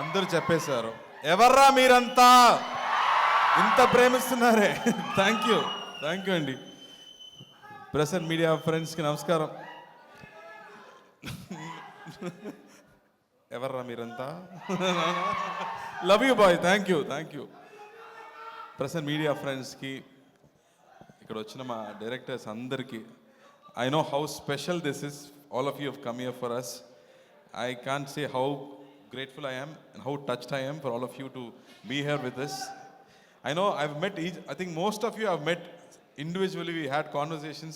అందరూ చెప్పేశారు. ఎవర్రా మీరంతా? ఇంత ప్రేమిస్తున్నారే. థ్యాంక్ యూ థ్యాంక్ యూ అండి. ప్రెసెంట్ మీడియా ఫ్రెండ్స్కి నమస్కారం. ఎవర్రా మీరంతా? Love you boy thank you thank you present media ఫ్రెండ్స్కి ఇక్కడ వచ్చిన మా డైరెక్టర్స్ అందరికీ I know how special this is all of you have come here for us I can say how Grateful I am and how touched I am for all of you to be here with us. I know I've met each, I think most of you have met individually, we had conversations.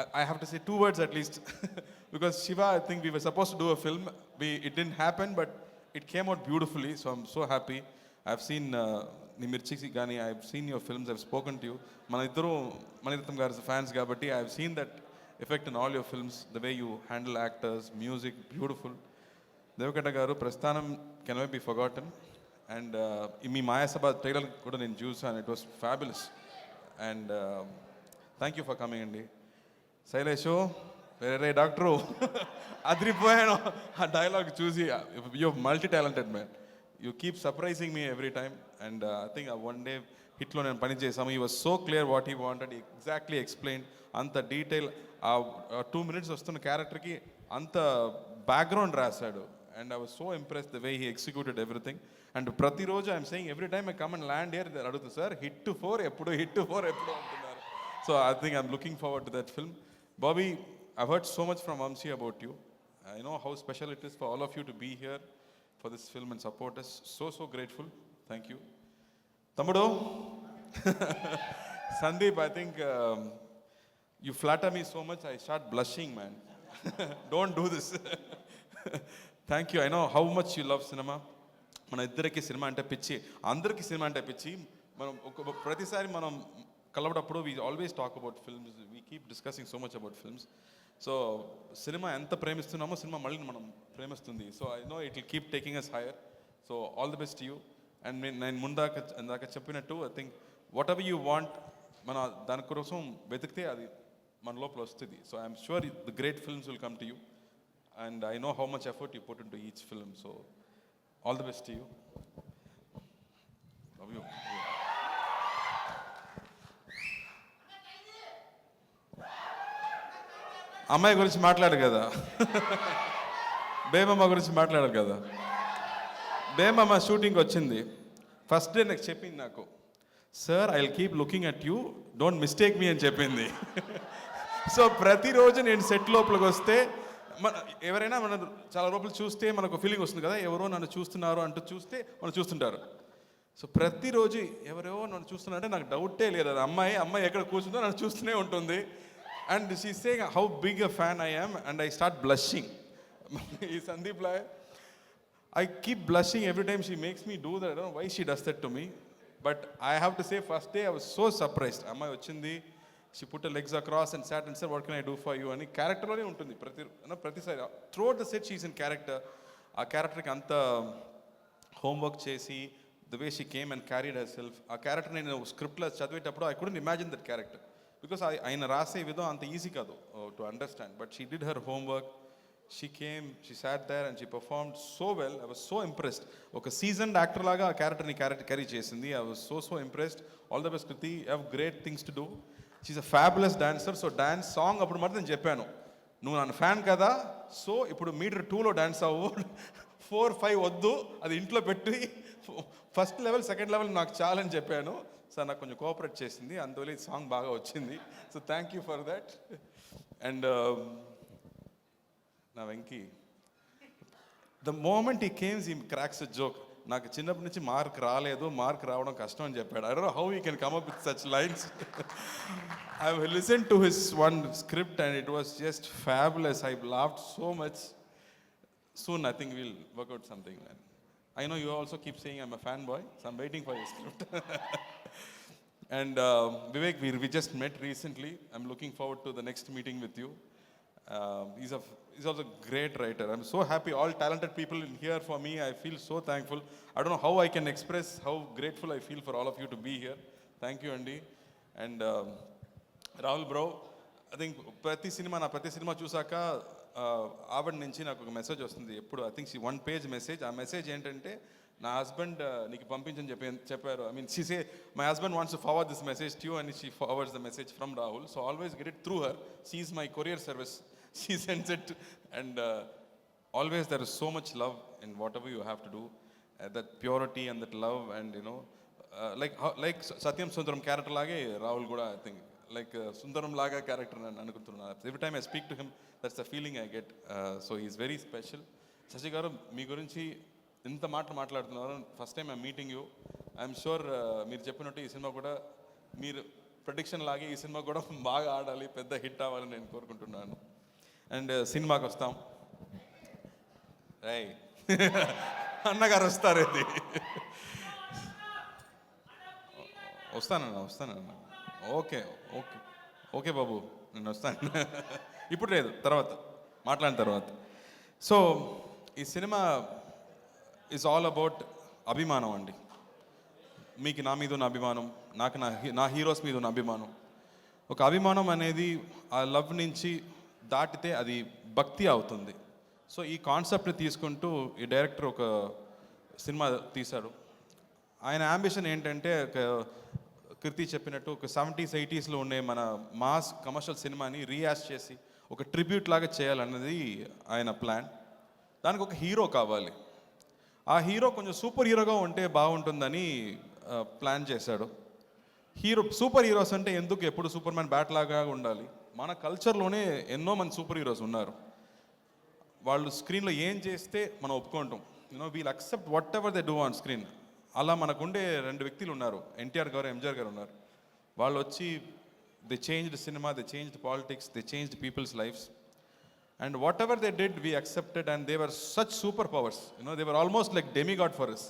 I, I have to say two words at least because Shiva, I think we were supposed to do a film. We, it didn't happen, but it came out beautifully. So I'm so happy. I've seen uh, Nimirchik Gani, I've seen your films, I've spoken to you. మన ఇద్దరు మణిరత్నం గారి fans కాబట్టి I have seen that effect in all your films the way you handle actors music beautiful Deva Katta గారు Prasthanam can be forgotten and me Mayasabha trailer కూడా నేను చూసాను it was fabulous and thank you for coming అండి శైలేషు వేరే doctor అదిరిపోయాను. ఆ dialogue చూసి you multi talented man you keep surprising me every time and I think one day హిట్లో నేను పని చేసాము he was so clear what he wanted exactly explain అంత detail ఆ two minutes వస్తున్న క్యారెక్టర్కి అంత బ్యాక్గ్రౌండ్ రాశాడు. And I was so impress the way he executed everything and ప్రతిరోజు I'm saying every time I come and land here అడుగుతుంది sir hit four ఎప్పుడు hit four ఎప్పుడు అంటున్నారు so I think I'm looking forward to that film Bobby I heard so much from Vamsi about you I know how special it is for all of you to be here for this film and support is so so grateful thank you తమ్ముడు Sandeep I think you flatter me so much I start blushing man don't do this thank you I know how much you love cinema మన ఇద్దరికి cinema అంటే పిచ్చి. అందరికీ cinema అంటే పిచ్చి. మనం ఒక ప్రతిసారి మనం కలవడప్పుడు we always talk about films we keep discussing so much about films so cinema ఎంత ప్రేమిస్తున్నామో సినిమా మళ్ళీ మనం ప్రేమిస్తుంది. So I know it will keep taking us higher so all the best you and నేను ముందాక ఇందాక చెప్పినట్టు I think whatever you want మన దానికోసం వెతికితే అది మన లోపల వస్తుంది. So I'm sure the great films will come to you and I know how much effort you put into each film so all the best you love you అమ్మాయి గురించి మాట్లాడు కదా. బేమమ్మ గురించి మాట్లాడారు కదా. బేమమ్మ షూటింగ్ వచ్చింది. ఫస్ట్ డే నాకు చెప్పింది నాకు sir I will keep looking at you don't mistake me అని చెప్పింది. సో ప్రతిరోజు నేను సెట్ లోపలికి వస్తే ఎవరైనా మన చాలా లోపల చూస్తే మనకు ఫీలింగ్ వస్తుంది కదా ఎవరో నన్ను చూస్తున్నారు అంటూ చూస్తే మనం చూస్తుంటారు. సో ప్రతిరోజు ఎవరో నన్ను చూస్తున్నారంటే నాకు డౌటే లేదు. అది అమ్మాయి అమ్మాయి ఎక్కడ కూర్చుందో నన్ను చూస్తూనే ఉంటుంది. And she say how big a fan I am and I start blushing ఈ Sandeep లాయ్ I keep blushing every time she makes me do that why she does that to me but I have to say first day I was so surprised అమ్మాయి వచ్చింది she put legs across and sat and sir what can I do for you అని క్యారెక్టర్లోనే ఉంటుంది. ప్రతి ప్రతిసారి through the set she's in character ఆ క్యారెక్టర్కి అంత హోంవర్క్ చేసి the way she came and carried herself ఆ క్యారెక్టర్ నేను స్క్రిప్ట్లో చదివేటప్పుడు I couldn't imagine that character because ఆయన రాసే విధం అంత ఈజీ కాదు to understand but she did her homework she came she sat there and she perform so well I was so impressed ఒక సీజన్డ్ యాక్టర్ లాగా ఆ క్యారెక్టర్ని క్యారెక్టర్ క్యారీ చేసింది. I was so so impressed all the best Kriti have great things to do she's a fabulous dancer so dance song అప్పుడు మాత్రం నేను చెప్పాను. నువ్వు నన్ను ఫ్యాన్ కదా సో ఇప్పుడు మీటర్ టూలో డాన్స్ అవ్వు. ఫోర్ ఫైవ్ వద్దు అది ఇంట్లో పెట్టి. ఫస్ట్ లెవెల్ సెకండ్ లెవెల్ నాకు చాలని చెప్పాను. సార్ నాకు కొంచెం కోఆపరేట్ చేసింది. అందువల్ల ఈ సాంగ్ బాగా వచ్చింది. So thank you for that and నా Venky the moment he comes he cracks joke నాకు చిన్నప్పటి నుంచి మార్క్ రాలేదు మార్క్ రావడం కష్టం అని చెప్పాడు I don't how you can come up with such lines I listen to his one script and it was just fabulous I laughed so much soon I think we'll work out something, man. I know you also keep saying I'm a fanboy, so I'm waiting for your script. and uh, Vivek, we, we just met recently. I'm looking forward to the next meeting with is is of the great writer I'm so happy all talented people in here for me I feel so thankful I don't know how I can express how grateful I feel for all of you to be here thank you అండి and Rahul bro I think ప్రతి cinema నా ప్రతి సినిమా చూసాక ఆవిడ నుంచి నాకు ఒక మెసేజ్ వస్తుంది. ఎప్పుడు I think she one page message ఆ మెసేజ్ ఏంటంటే నా హస్బెండ్ నీకు పంపించని చెప్పి చెప్పారు. I mean she say my husband wants to forward this message to you and she forwards the message from Rahul so always get it through her she is my courier service she sense it and always there is so much love in whatever you have to do that purity and that love and you know like like Satyam Sundaram character లాగే రాహుల్ కూడా I think like Sundaram లాగా character అని అనుకుంటున్నాను every time I speak to him that's the feeling I get so is very special Sashi గారు మీ గురించి ఇంత మాట మాట్లాడుతున్నారు first time I meeting you I'm sure మీరు చెప్పినట్టు ఈ సినిమా కూడా మీరు ప్రొడిక్షన్ లాగే ఈ సినిమా కూడా బాగా ఆడాలి పెద్ద హిట్ అవ్వాలని నేను కోరుకుంటున్నాను అండ్ సినిమాకి వస్తాం. రై అన్నగారు వస్తారు ఇది. వస్తానన్న వస్తానన్న. Okay okay. ఓకే బాబు నేను వస్తాను. ఇప్పుడు లేదు తర్వాత. మాట్లాడిన తర్వాత. సో ఈ సినిమా ఈజ్ ఆల్ అబౌట్ అభిమానం అండి. మీకు నా మీద ఉన్న అభిమానం నాకు నా హీ- నా హీరోస్ మీద ఉన్న అభిమానం. ఒక అభిమానం అనేది ఆ లవ్ నుంచి దాటితే అది భక్తి అవుతుంది. సో ఈ కాన్సెప్ట్ని తీసుకుంటూ ఈ డైరెక్టర్ ఒక సినిమా తీశాడు. ఆయన అంబిషన్ ఏంటంటే ఒక కృతి చెప్పినట్టు ఒక సెవెంటీస్ ఎయిటీస్లో ఉండే మన మాస్ కమర్షియల్ సినిమాని రీయాజ్ చేసి ఒక ట్రిబ్యూట్ లాగా చేయాలన్నది ఆయన ప్లాన్. దానికి ఒక హీరో కావాలి. ఆ హీరో కొంచెం సూపర్ హీరోగా ఉంటే బాగుంటుందని ప్లాన్ చేశాడు. హీరో సూపర్ హీరోస్ అంటే ఎందుకు ఎప్పుడు సూపర్ మ్యాన్ బ్యాట్ లాగా ఉండాలి? మన కల్చర్లోనే ఎన్నో మంది సూపర్ హీరోస్ ఉన్నారు. వాళ్ళు స్క్రీన్లో ఏం చేస్తే మనం ఒప్పుకుంటాం. You know we'll accept whatever they do on screen అలా మనకుండే రెండు వ్యక్తులు ఉన్నారు. ఎన్టీఆర్ గారు ఎంజిఆర్ గారు ఉన్నారు. వాళ్ళు వచ్చి they changed cinema they changed politics they changed people's lives and whatever they did we accepted and they were such super powers you know they were almost like demigod for us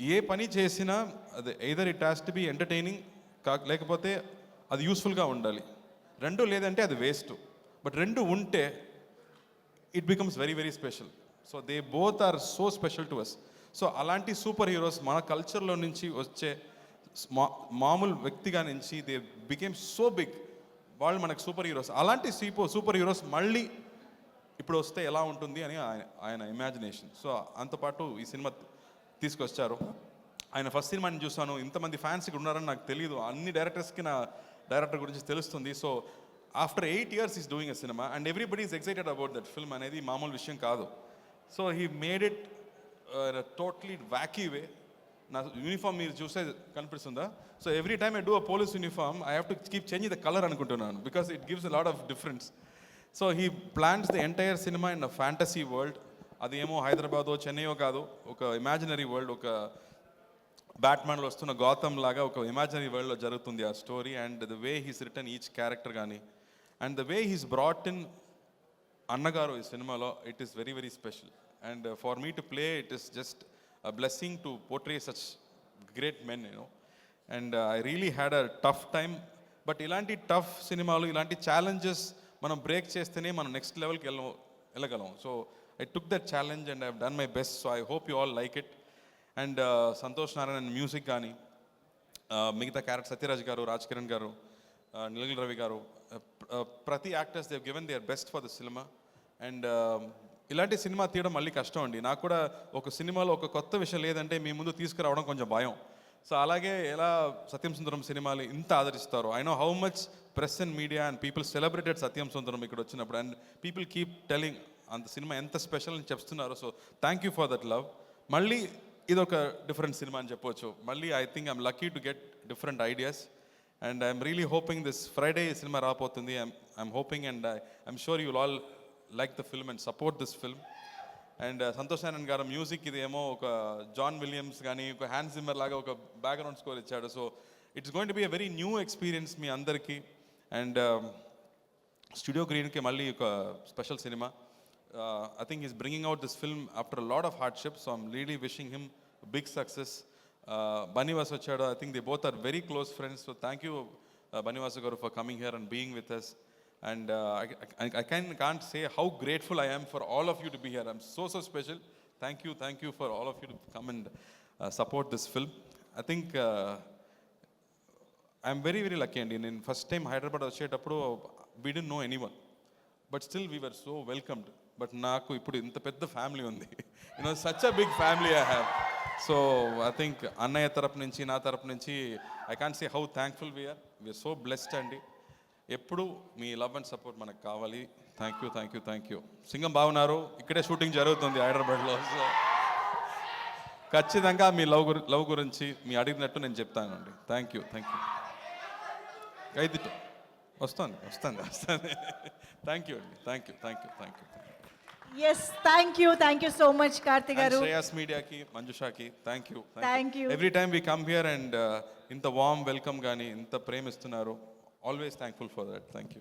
ఏ పని చేసినా అది either it has to be entertaining కా లేకపోతే అది యూస్ఫుల్గా ఉండాలి. రెండు లేదంటే అది వేస్ట్ బట్ రెండు ఉంటే it becomes very very special so they both are so special to us so అలాంటి సూపర్ హీరోస్ మన కల్చర్లో నుంచి వచ్చే మా- మామూలు వ్యక్తిగా నుంచి దే బికేమ్ సో బిగ్ వాళ్ళు మనకు సూపర్ హీరోస్ అలాంటి సీపో సూపర్ హీరోస్ మళ్ళీ ఇప్పుడు వస్తే ఎలా ఉంటుంది అని ఆయన ఆయన ఇమాజినేషన్ సో అంతపాటు ఈ సినిమా తీసుకొచ్చారు. ఆయన ఫస్ట్ సినిమాని చూసాను ఇంతమంది ఫ్యాన్స్ ఇక్కడ ఉన్నారని నాకు తెలియదు అన్ని డైరెక్టర్స్కి నా డైరెక్టర్ గురించి తెలుస్తుంది. So after eight years is doing a cinema and everybody is excited about that film అనేది మామూలు విషయం కాదు. So he made it totally wacky way నా యూనిఫామ్ మీరు చూస్తే కనిపిస్తుందా? So every time I do a police uniform I have to keep change the colour అనుకుంటున్నాను because it gives lot of difference. So he plans the entire cinema in a fantasy world. అది ఏమో హైదరాబాదో చెన్నైయో కాదు ఒక imaginary world ఒక బ్యాట్మ్యాన్లో వస్తున్న Gotham లాగా ఒక ఇమాజినరీ వరల్డ్లో జరుగుతుంది ఆ story and the way he's written each character కానీ and the way he's brought in అన్నగారు ఈ సినిమాలో it is very very special and for me to play it is just a blessing to portray such great men you know and I really had a tough time but ఇలాంటి tough సినిమాలు ఇలాంటి challenges మనం break చేస్తేనే మనం next లెవెల్కి వెళ్ళ వెళ్ళగలం. So I took that challenge and I done my best so I hope you all like it and Santhosh Narayana music కానీ మిగతా క్యారెక్టర్ సత్యరాజ్ గారు రాజ్ కిరణ్ గారు ఆ, నిలగిల్ రవి గారు ప్రతి actors they've given they are best for the cinema and ఇలాంటి cinema తీయడం మళ్ళీ కష్టం అండి. నాకు కూడా ఒక సినిమాలో ఒక కొత్త విషయం లేదంటే మీ ముందు తీసుకురావడం కొంచెం భయం. సో అలాగే ఎలా సత్యం సుందరం సినిమాలు ఇంత ఆదరిస్తారో I know how much press and media and people celebrated Satyam Sundaram ఇక్కడ వచ్చినప్పుడు. అండ్ పీపుల్ కీప్ టెలింగ్ అంత సినిమా ఎంత స్పెషల్ అని చెప్తున్నారు. So thank you for that love మళ్ళీ ఇది ఒక డిఫరెంట్ సినిమా అని చెప్పొచ్చు. మళ్ళీ I think I'm lucky to get different ideas and I'm really hoping this Friday cinema రాబోతుంది. I'm hoping and I'm sure you'll all like the film and support this film and Santhosh Narayana garu music ఇది ఏమో ఒక John Williams కానీ ఒక Hans Zimmer లాగా ఒక background score ఇచ్చాడు. So it's going to be a very new experience మీ అందరికీ. And studio గ్రీన్కి మళ్ళీ ఒక special cinema I think is bringing out this film after lot of hardship so I'm really wishing him big success Bunny Vas వచ్చాడు I think they both are very close friends so thank you Bunny Vas garu for coming here and being with us and uh, I, I, I can, can't say how grateful I am for all of you to be here. I'm so, so special. Thank you, thank you for all of you to come and uh, support this film. I think uh, I'm very very lucky అండి నేను first time Hyderabad వచ్చేటప్పుడు we didn't know any one but still we're so welcomed but నాకు ఇప్పుడు ఇంత పెద్ద family ఉంది. You know such a big family I have so I think అన్నయ్య తరపు నుంచి నా తరపు నుంచి I can say how thankful we're we're so blessed అండి. ఎప్పుడు మీ లవ్ అండ్ సపోర్ట్ మనకు కావాలి. Thank you thank you thank you Singam బాగున్నారు. ఇక్కడే షూటింగ్ జరుగుతుంది హైదరాబాద్లో. సో ఖచ్చితంగా మీ లవ్ గురి లవ్ గురించి మీ అడిగినట్టు నేను చెప్తానండి థ్యాంక్ యూ థ్యాంక్ యూ అయితే వస్తుంది వస్తుంది వస్తుంది. థ్యాంక్ యూ అండి. Thank you thank you thank you yes thank you thank you so much Karthi garu Shreyas మీడియాకి మంజుషాకి thank you Thank you. Every time we come here and ఇంత warm welcome కానీ ఇంత ప్రేమిస్తున్నారు always thankful for that thank you